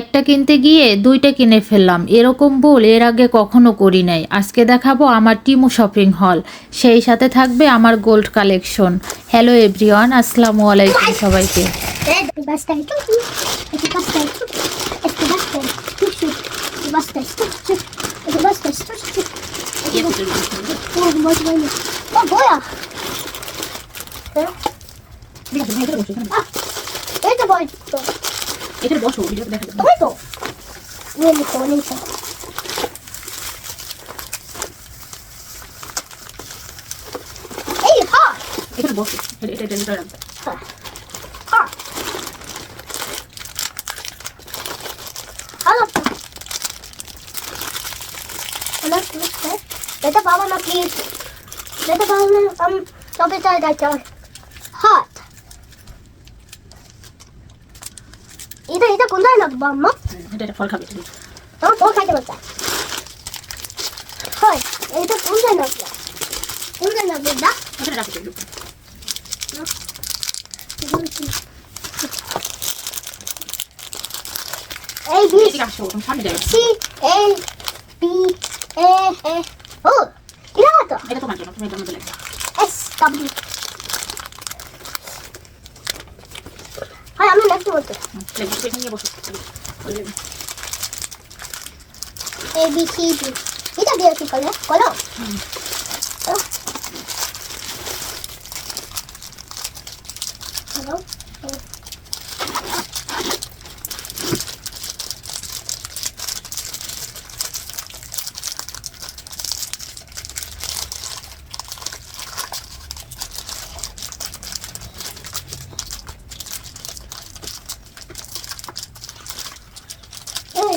একটা কিনতে গিয়ে দুইটা কিনে ফেললাম। এরকম ভুল এর আগে কখনো করি নাই। আজকে দেখাবো আমার টিমু শপিং হল। সেই সাথে থাকবে আমার গোল্ড কালেকশন। হ্যালো এভরিওয়ান আসসালামু আলাইকুম সবাইকে। Basta itu, এখানে বসো ভিডিওতে দেখা। যাবে তো। নিয়ে নিতো, নিয়ে নিতো। এই, হ্যাঁ, এখানে বসো এটা এটা এটা রাখবে হ্যাঁ, হ্যাঁ। এটা বাবা না প্লিজ এটা বাবা না আমি তবে চাই যাইতে হাত এটা এটা কোন জায়গায় লাগবো আম্মা এটা এটা ফল খাবে। এটা আমার ফল খাইতে বলতে হয় এটা কোন জায়গায় লাগবে কোন জায়গায় লাগবে দা ওখানে রাখো সামনে যাবে। সি এ বি এ এ ও এটা তো এটা তোমার জন্য তুমি এটার মধ্যে লেখো এস ডাব্লিউ নেক্সট বলতে বসো এ বি সি ডি এটা দিয়ে কি করলে? করো হুম। হ্যালো এই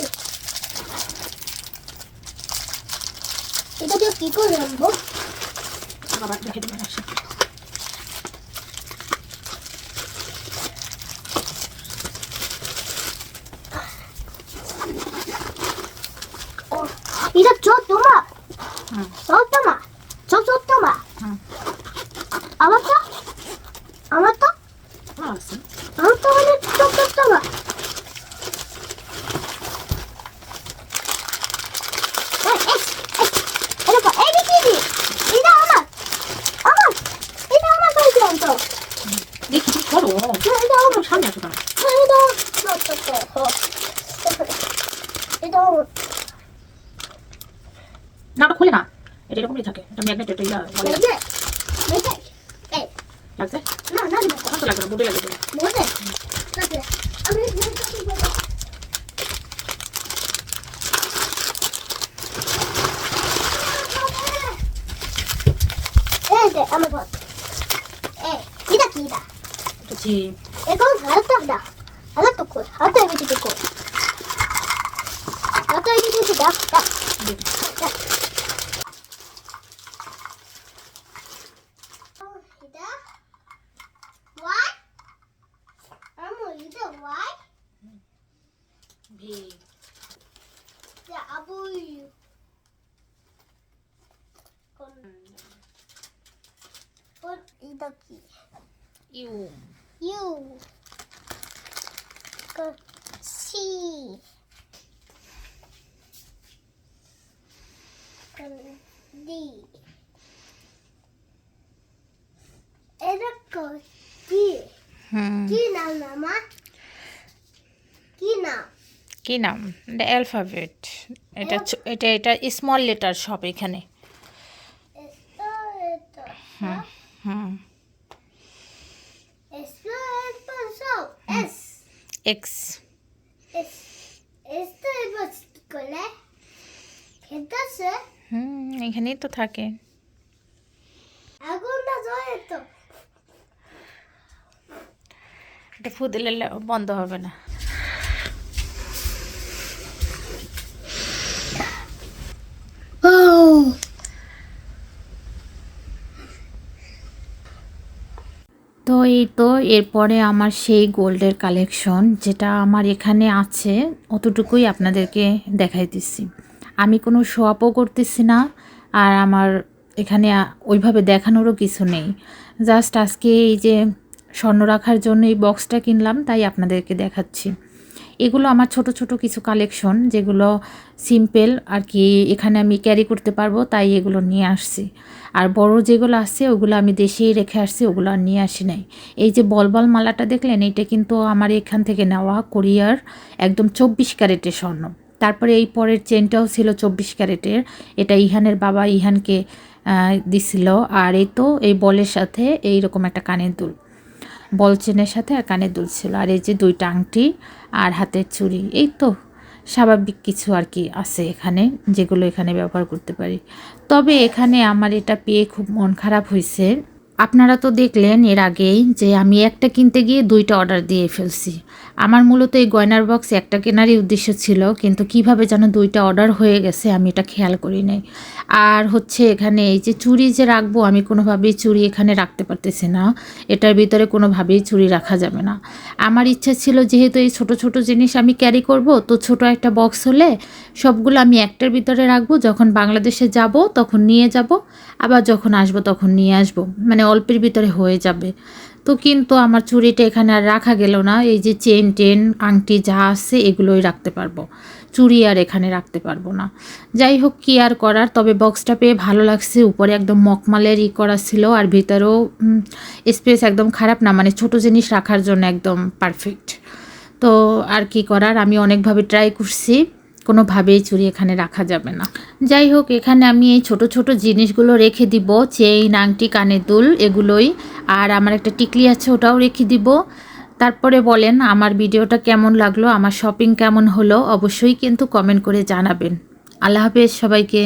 এটা দিয়ে কি করে রাখব বাবা দেখে দেবে আসো এটা চোদ্দমা হুম চোদ্দমা চোদ্দমা হুম আমারটা আমারটা ভালো আছে আমারটা মানে চোদ্দমা এটা এই দিদি এটা আমার আমার এটা আমার সাইজে অন্ত দেখি কি করো এটা আমার তুমি সামনে আসো কেন এটা আমার না ওটা খুলে না। এটা এরকমই থাকে। এটা ম্যাগনেট এটা ইয়া লাগছে? না না কখন তো লাগবে না বুটে লাগবে তোমার। মোটে ঠিক আমি এই যে আমার বল। এই কিটা কিটা এটা? জি এখন হালকা দা হালকা কর হালকা What are you going to do? Duck, B. The. What is the? You. You. Go. See. কি নাম কি নাম কি নাম এটা অ্যালফাবেট এটা এটা এটা স্মল লেটার সব এখানে. হুম হুম. এক্স এখানেই তো থাকে. এটা ফু দিলে বন্ধ হবে না। তো এই তো এরপরে আমার সেই গোল্ডের কালেকশন যেটা আমার এখানে আছে অতটুকুই আপনাদেরকে দেখাই দিচ্ছি আমি কোনো শো আপও করতেছি না আর আমার এখানে ওইভাবে দেখানোরও কিছু নেই। জাস্ট আজকে এই যে স্বর্ণ রাখার জন্য এই বক্সটা কিনলাম, তাই আপনাদেরকে দেখাচ্ছি। এগুলো আমার ছোট ছোট কিছু কালেকশন যেগুলো সিম্পল আর কি এখানে আমি ক্যারি করতে পারব, তাই এগুলো নিয়ে আসছি। আর বড় যেগুলো আছে, ওগুলো আমি দেশেই রেখে আসছি, ওগুলো আর নিয়ে আসি নাই। এই যে বলবল মালাটা দেখলেন এটা কিন্তু আমার এখান থেকে নেওয়া কোরিয়ার একদম চব্বিশ ক্যারেটের স্বর্ণ। তারপরে এই পরের চেনটাও ছিল চব্বিশ ক্যারেটের। এটা ইহানের বাবা ইহানকে দিছিল। আর এই তো এই বলের সাথে এই রকম একটা কানের দুল। বল চেনের সাথে আর কানের দুল ছিল। আর এই যে দুইটা আংটি আর হাতের চুড়ি, এই তো স্বাভাবিক কিছু আর কি আছে এখানে যেগুলো এখানে ব্যবহার করতে পারি। তবে এখানে আমার এটা পেয়ে খুব মন খারাপ হয়েছে আপনারা তো দেখলেন এর আগেই যে আমি একটা কিনতে গিয়ে দুইটা অর্ডার দিয়ে ফেলছি। আমার মূলত এই গয়নার বক্স একটা কেনারই উদ্দেশ্য ছিল, কিন্তু কীভাবে যেন দুইটা অর্ডার হয়ে গেছে আমি এটা খেয়াল করি নাই। আর হচ্ছে এখানে এই যে চুড়ি যে রাখব, আমি কোনোভাবেই চুড়ি এখানে রাখতে পারতেছি না। এটার ভিতরে কোনোভাবেই চুড়ি রাখা যাবে না। আমার ইচ্ছা ছিল যেহেতু এই ছোট ছোট জিনিস আমি ক্যারি করব, তো ছোট একটা বক্স হলে সবগুলো আমি একটার ভিতরে রাখব। যখন বাংলাদেশে যাব, তখন নিয়ে যাব, আবার যখন আসব, তখন নিয়ে আসব। মানে অল্পের ভিতরে হয়ে যাবে। তো কিন্তু আমার চুড়িটা এখানে আর রাখা গেল না। এই যে চেন টেন আংটি যা আছে এগুলোই রাখতে পারব। চুড়ি আর এখানে রাখতে পারব না। যাই হোক, কি আর করার? তবে বক্সটা পেয়ে ভালো লাগছে। উপরে একদম মকমালের ই করা ছিল আর ভিতরেও স্পেস একদম খারাপ না। মানে ছোট জিনিস রাখার জন্য একদম পারফেক্ট তো আর কি করার? আমি অনেকভাবে ট্রাই করছি। কোনোভাবেই চুরি এখানে রাখা যাবে না। যাই হোক, এখানে আমি এই ছোট ছোট জিনিসগুলো রেখে দিব, চেইন, আংটি, কানের দুল এগুলোই। আর আমার একটা টিকলি আছে, ওটাও রেখে দিব। তারপরে বলেন, আমার ভিডিওটা কেমন লাগল, আমার শপিং কেমন হলো, অবশ্যই কিন্তু কমেন্ট করে জানাবেন। আল্লাহ হাফেজ সবাইকে।